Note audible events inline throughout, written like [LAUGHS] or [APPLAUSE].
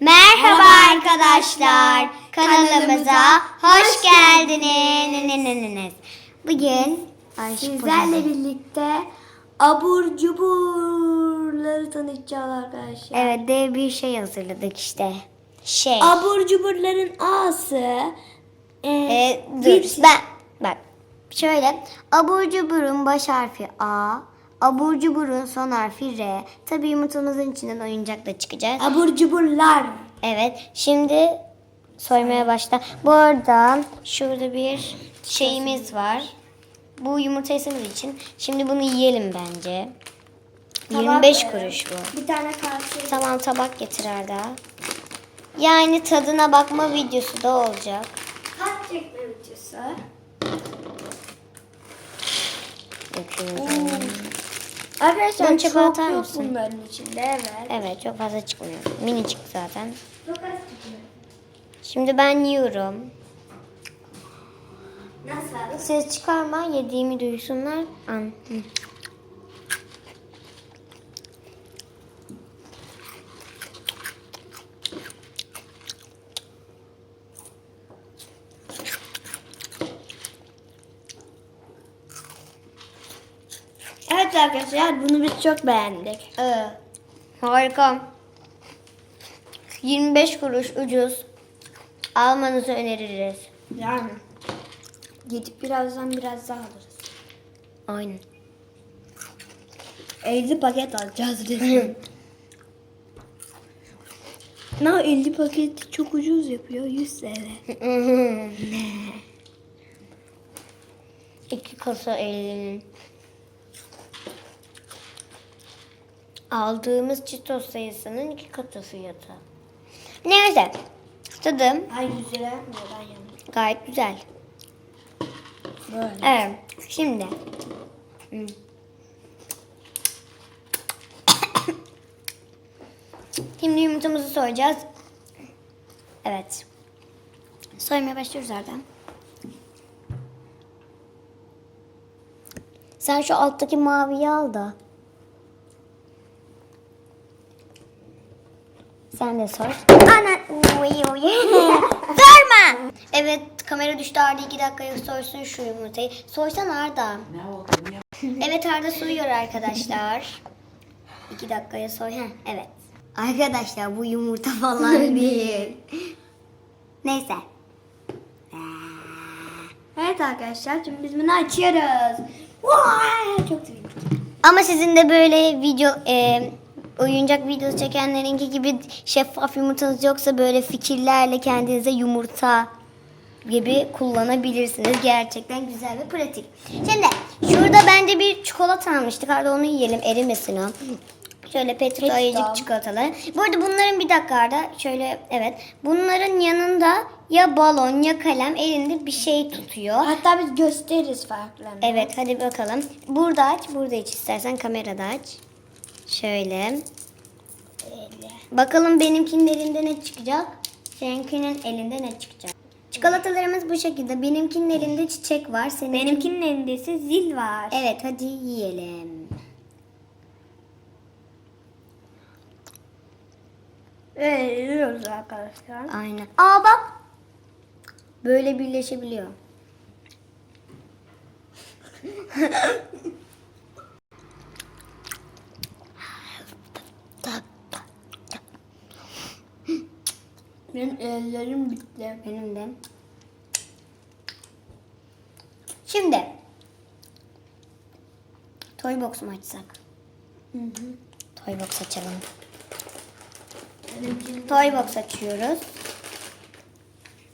Merhaba arkadaşlar. Kanalımıza hoş geldiniz. Bugün Sizlerle birlikte abur cuburları tanıtacağız arkadaşlar. Evet dev bir şey hazırladık işte. Şey. Abur cuburların A'sı e, Ee, dur bir- ben bak şöyle abur cuburun baş harfi A, abur cuburun son harfi R. Tabii yumurtamızın içinden oyuncak da çıkacak. abur cuburlar. Evet şimdi soymaya başla. Bu arada şurada bir şeyimiz var. Bu yumurta ısımız için. Şimdi bunu yiyelim bence. 25 Tabak, kuruş bu. Bir tane kase. Tamam tabak getir Arda. Yani tadına bakma videosu da olacak. Tat çekme videosu. Döküyorum. Arkadaşlar Bunu çöpe çok atar yok mısın? bunların içinde evet. Evet çok fazla çıkmıyor. Mini çıktı zaten. Çok az çıkıyor. Şimdi ben yiyorum. Nasıl? Ses çıkarma yediğimi duysunlar. An. Hı. Evet arkadaşlar bunu biz çok beğendik. Ee, harika. 25 kuruş ucuz. Almanızı öneririz. Yani. Gidip birazdan biraz daha alırız. Aynen. 50 paket alacağız dedim. Ne 50 paket çok ucuz yapıyor 100 TL. [LAUGHS] İki kasa 50'nin. Aldığımız çitos sayısının iki katı fiyatı. Neyse. Tadım Ay 100 lira yapmıyor ben yanım. gayet güzel. Böyle. Evet. Şimdi. Hmm. Şimdi yumurtamızı soyacağız. Evet. Soymaya başlıyoruz Erdem. Sen şu alttaki maviyi al da. Sen de sor. Ana. Uy, uy. [LAUGHS] Sorma. Evet kamera düştü Arda iki dakikaya soysun şu yumurtayı. Soysan Arda. Evet Arda soyuyor arkadaşlar. İki dakikaya soy. Heh, evet. Arkadaşlar bu yumurta falan [LAUGHS] değil. Neyse. Evet arkadaşlar şimdi biz bunu açıyoruz. Vay, çok sevindim. Ama sizin de böyle video e, oyuncak videosu çekenlerinki gibi şeffaf yumurtanız yoksa böyle fikirlerle kendinize yumurta gibi kullanabilirsiniz. Gerçekten güzel ve pratik. Şimdi şurada bence bir çikolata almıştık. Hadi onu yiyelim erimesin o. Şöyle Petito. ayıcık çikolatalı. Bu arada bunların bir dakika Arda şöyle evet. Bunların yanında ya balon ya kalem elinde bir şey tutuyor. Hatta biz gösteririz farklarını. Evet hadi bakalım. Burada aç, burada iç istersen kamerada aç. Şöyle. Öyle. Bakalım benimkinin elinde ne çıkacak? Seninkinin elinde ne çıkacak? Çikolatalarımız bu şekilde. Benimkinin elinde çiçek var. Senin Benimkinin elinde ise zil var. Evet hadi yiyelim. Evet yiyoruz arkadaşlar. Aynen. Aa bak. Böyle birleşebiliyor. [LAUGHS] Benim ellerim bitti. Benim de. Şimdi. Toy box mu açsak? Hı hı. Toy box açalım. Benimkinin- Toy box açıyoruz.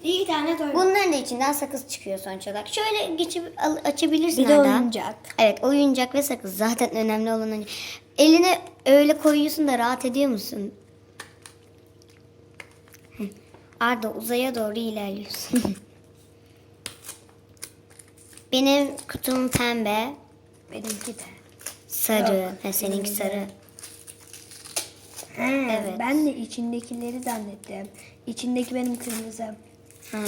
İki tane toy. Bunların da içinden sakız çıkıyor sonuç olarak. Şöyle geçip açabilirsin Bir de oyuncak. Evet oyuncak ve sakız zaten önemli olan oyuncak. Eline öyle koyuyorsun da rahat ediyor musun? Hı. Arda uzaya doğru ilerliyorsun. [LAUGHS] Benim kutum pembe, Benimki de. sarı. Yok, Ha, seninki benimki de. sarı. Evet. Ben de içindekileri zannettim. İçindeki benim kırmızı. Ha.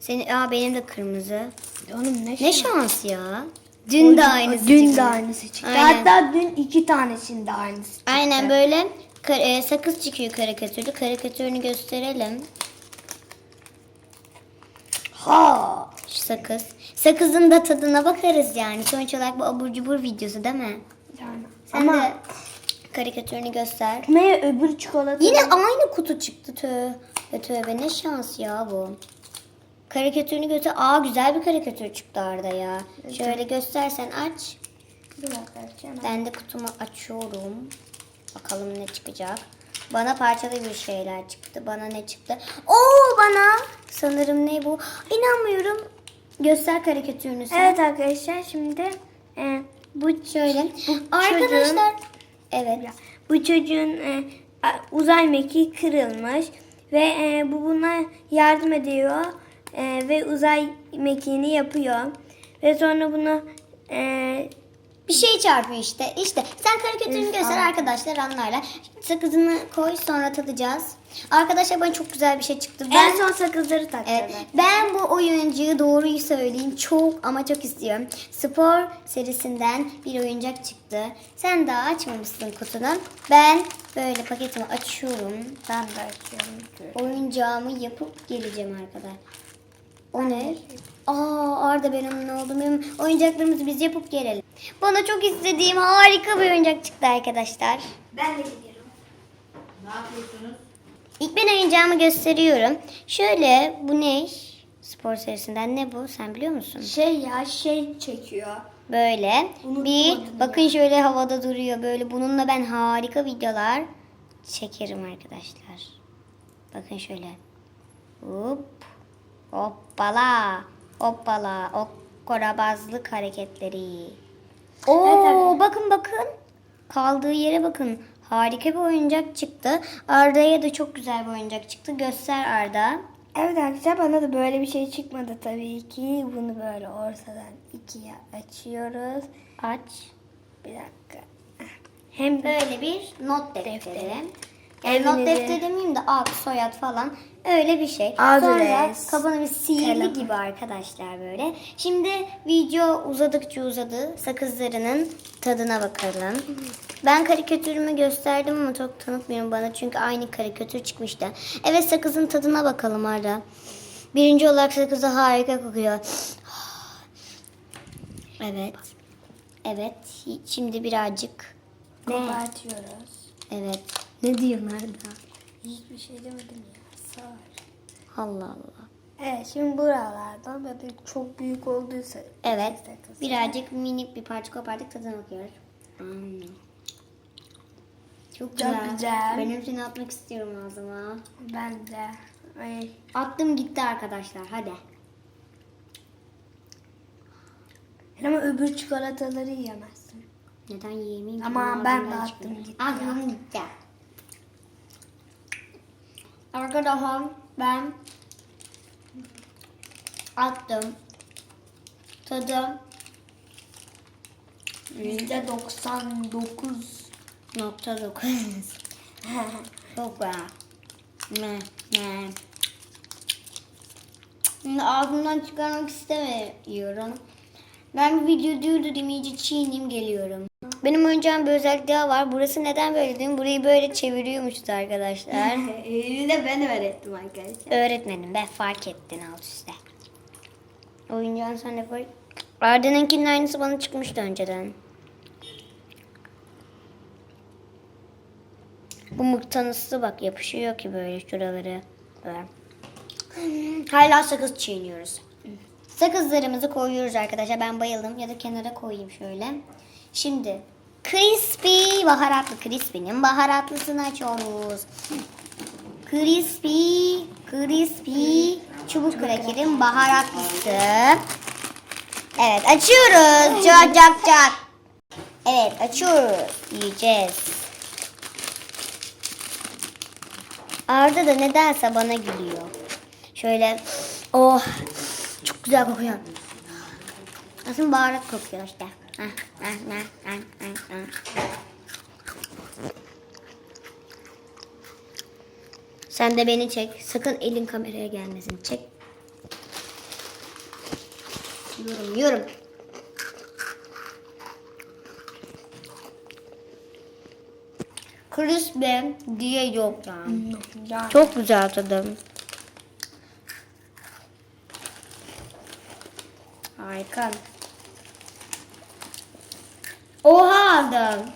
Senin, aa benim de kırmızı. Onun ne, Ne şans ya. Dün de aynısı Dün çıktı. de aynısı çıktı. Aynen. Hatta dün iki tanesinde aynısı çıktı. Aynen böyle e, sakız çıkıyor karikatürde. Karikatürünü gösterelim. Ha. Şu sakız. Sakızın da tadına bakarız yani. Sonuç olarak bu abur cubur videosu değil mi? Yani. Sen Ama de karikatürünü göster. ne öbür çikolata? Yine aynı kutu çıktı tövbe tövbe ne şans ya bu. Karikatürünü göster. Aa güzel bir karikatür çıktı Arda ya. Şöyle göstersen aç. Bir dakika açacağım. Ben de kutumu açıyorum. Bakalım ne çıkacak. Bana parçalı bir şeyler çıktı. Bana ne çıktı? Oo bana. Sanırım ne bu? İnanmıyorum. Göster karikatürünü sen. Evet arkadaşlar şimdi e, bu Şöyle. bu Arkadaşlar. çocuğun- Evet. bu çocuğun e, uzay mekiği kırılmış ve e, bu buna yardım ediyor e, ve uzay mekiğini yapıyor ve sonra bunu e, Bir şey çarpıyor işte. İşte sen karikatürünü göster arkadaşlar anlarlar. Sakızını koy sonra tadacağız. Arkadaşlar bana çok güzel bir şey çıktı. en Ben son sakızları takacağız. Evet, ben bu oyuncuyu doğruyu söyleyeyim çok ama çok istiyorum. Spor serisinden bir oyuncak çıktı. Sen daha açmamışsın kutunu. Ben böyle paketimi açıyorum. Ben de açıyorum. Oyuncağımı yapıp geleceğim arkadaşlar. O ne? Aa Arda benim ne oldu? Benim oyuncaklarımızı biz yapıp gelelim. Bana çok istediğim harika bir oyuncak çıktı arkadaşlar. Ben de gidiyorum. İlk ben oyuncağımı gösteriyorum. Şöyle bu ne? Spor serisinden ne bu? Sen biliyor musun? Şey ya şey çekiyor. Böyle Unuttum bir adını bakın şöyle havada duruyor böyle bununla ben harika videolar çekerim arkadaşlar. Bakın şöyle. Hop. Hoppala. Hoppala. O korabazlık hareketleri. Oo Evet, bakın bakın. Kaldığı yere bakın. Harika bir oyuncak çıktı. Arda'ya da çok güzel bir oyuncak çıktı. Göster Arda. Evet arkadaşlar bana da böyle bir şey çıkmadı tabii ki. Bunu böyle ortadan ikiye açıyoruz. Aç. Bir dakika. Hem Böyle bir not defteri. Defteri. Yani not defteri demeyeyim de ad, soyad falan öyle bir şey. Adres, Sonra kabına bir sihirli telefon. gibi arkadaşlar böyle. Şimdi video uzadıkça uzadı. Sakızlarının tadına bakalım. Ben karikatürümü gösterdim ama çok tanıtmıyorum bana çünkü aynı karikatür çıkmıştı. Evet sakızın tadına bakalım Arda. Birinci olarak sakızı harika kokuyor. [SIGHS] Evet. Evet. Şimdi birazcık. Ne? kapatıyoruz. Evet. Ne diyorsun Arda? Hiçbir şey demedim ya. Sağ ol. Allah Allah. Evet şimdi buralardan böyle çok büyük olduysa. Evet. Birazcık minik bir parça kopardık tadına bakıyoruz. Hmm. Çok güzel. güzel. Ben hepsini atmak istiyorum ağzıma. Ben de. Ay, Attım gitti arkadaşlar. Hadi. Ama öbür çikolataları yiyemezsin. Neden yiyemeyeyim? ki? Ama ben de attım gitti Attım gitti. Arkadaşlar ben attım. Tadı Yüzde 99. nokta dokuz. Çok güzel. Ne, ne. Ağzımdan çıkarmak istemiyorum. Ben bir video durdurayım iyice çiğneyim geliyorum. Benim oyuncağım bir özellik daha var. Burası neden böyle değil mi? Burayı böyle çeviriyormuşuz arkadaşlar. [LAUGHS] Eylül'ü de ben öğrettim arkadaşlar. Öğretmenim be fark ettin alt üstte. Oyuncağın sen de fark... Arda'nınkinin aynısı bana çıkmıştı önceden. Bu mıknatıslı bak yapışıyor ki böyle şuraları. Böyle. Hala sakız çiğniyoruz. Sakızlarımızı koyuyoruz arkadaşlar. Ben bayıldım. Ya da kenara koyayım şöyle. Şimdi crispy baharatlı crispy'nin baharatlısını açıyoruz. Crispy, crispy çubuk krakerin baharatlısı. Evet açıyoruz. Cak cak cak. Evet açıyoruz. Yiyeceğiz. Arda da nedense bana gülüyor. Şöyle oh çok güzel kokuyor. Aslında baharat kokuyor işte. Sen de beni çek. Sakın elin kameraya gelmesin. Çek. Yiyorum, yiyorum. crispy diye yok yani. Yani. Çok güzel tadı. Harika. Oha aldım.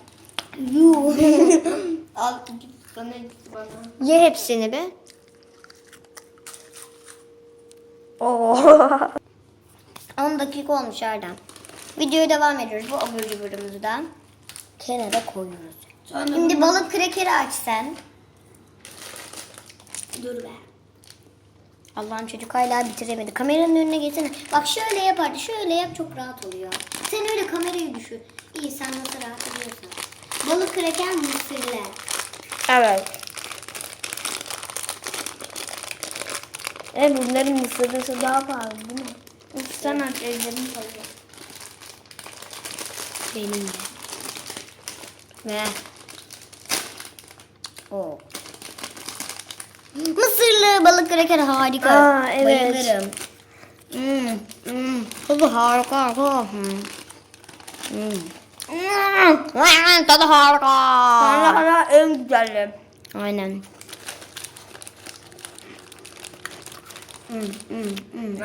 Yuh. [LAUGHS] Al iki sana iki bana. Ye hepsini be. Oo. 10 dakika olmuş Erdem. Videoya devam ediyoruz. Bu abur cuburumuzu da kenara koyuyoruz. Sonra Şimdi balık krekeri aç sen. dur be. Allah'ım çocuk hala bitiremedi. Kameranın önüne geçsene. Bak şöyle yap hadi. Şöyle yap çok rahat oluyor. Sen öyle kamerayı düşür. İyi sen nasıl rahat ediyorsan. Balık kreker mısırlı. Evet. E bunların mısırlısı daha pahalı değil mi? Uf sen aç ellerim kalıyor. Benim de. Ve o. Mısırlı balık kreker harika. Aa, evet. Bayılırım. Hmm, hmm. Tadı harika. Hmm. Hmm. Tadı harika. Hala hala en güzeli. Aynen. Hmm, hmm, hmm.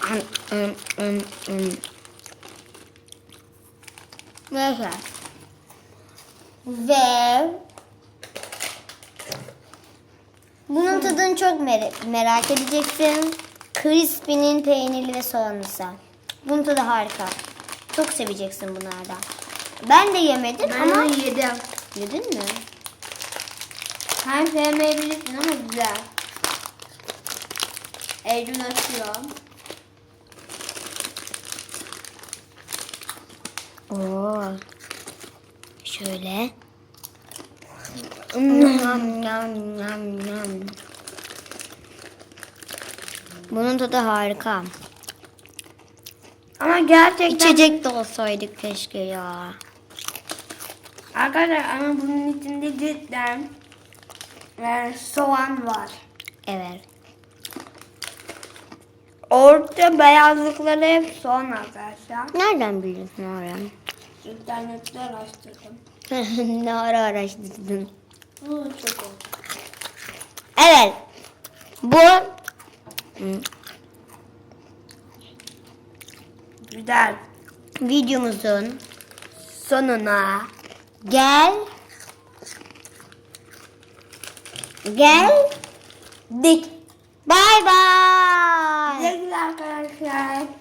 Hmm, hmm, hmm, hmm. Neyse. Ve bunun tadını çok mer- merak edeceksin. Crispy'nin peynirli ve soğanlısı. Bunun tadı harika. Çok seveceksin bunlardan. Ben de yemedim Ben ama onu yedim. yedin mi? Sen sevmeyebilirsin ama güzel. Eylül açıyor. Oo. Şöyle. Bunun tadı harika. Ama gerçekten İçecek de olsaydık keşke ya. arkadaşlar ama bunun içinde cidden e, soğan var. Evet. Orta beyazlıkları hep soğan arkadaşlar. Nereden biliyorsun Orhan? İnternette araştırdım. [LAUGHS] ne ara araştırdın? Bu çok oldu. Evet. Bu Güzel. videomuzun Sonuna gel gel dik. bye bye. Güle güle arkadaşlar.